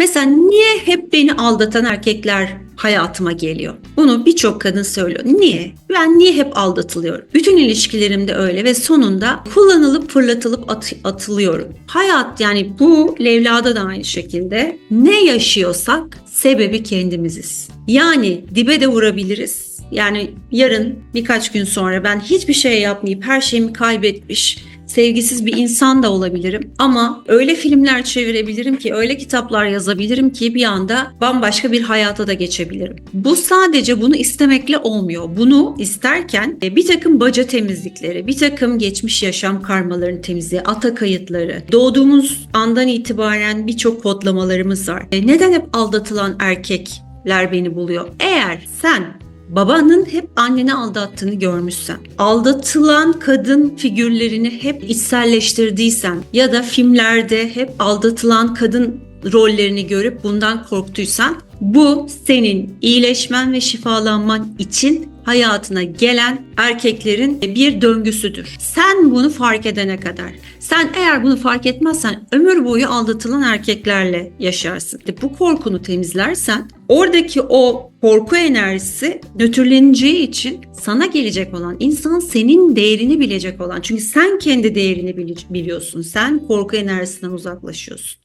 Mesela niye hep beni aldatan erkekler hayatıma geliyor? Bunu birçok kadın söylüyor. Niye? Ben niye hep aldatılıyorum? Bütün ilişkilerimde öyle ve sonunda kullanılıp fırlatılıp at- atılıyorum. Hayat yani bu Levla'da da aynı şekilde. Ne yaşıyorsak sebebi kendimiziz. Yani dibe de vurabiliriz. Yani yarın birkaç gün sonra ben hiçbir şey yapmayıp her şeyimi kaybetmiş, sevgisiz bir insan da olabilirim. Ama öyle filmler çevirebilirim ki, öyle kitaplar yazabilirim ki bir anda bambaşka bir hayata da geçebilirim. Bu sadece bunu istemekle olmuyor. Bunu isterken e, bir takım baca temizlikleri, bir takım geçmiş yaşam karmalarının temizliği, ata kayıtları, doğduğumuz andan itibaren birçok kodlamalarımız var. E, Neden hep aldatılan erkekler beni buluyor? Eğer sen babanın hep anneni aldattığını görmüşsen, aldatılan kadın figürlerini hep içselleştirdiysen ya da filmlerde hep aldatılan kadın rollerini görüp bundan korktuysan bu senin iyileşmen ve şifalanman için hayatına gelen erkeklerin bir döngüsüdür. Sen bunu fark edene kadar. Sen eğer bunu fark etmezsen ömür boyu aldatılan erkeklerle yaşarsın. İşte bu korkunu temizlersen oradaki o korku enerjisi nötrleneceği için sana gelecek olan insan senin değerini bilecek olan. Çünkü sen kendi değerini bili- biliyorsun. Sen korku enerjisinden uzaklaşıyorsun.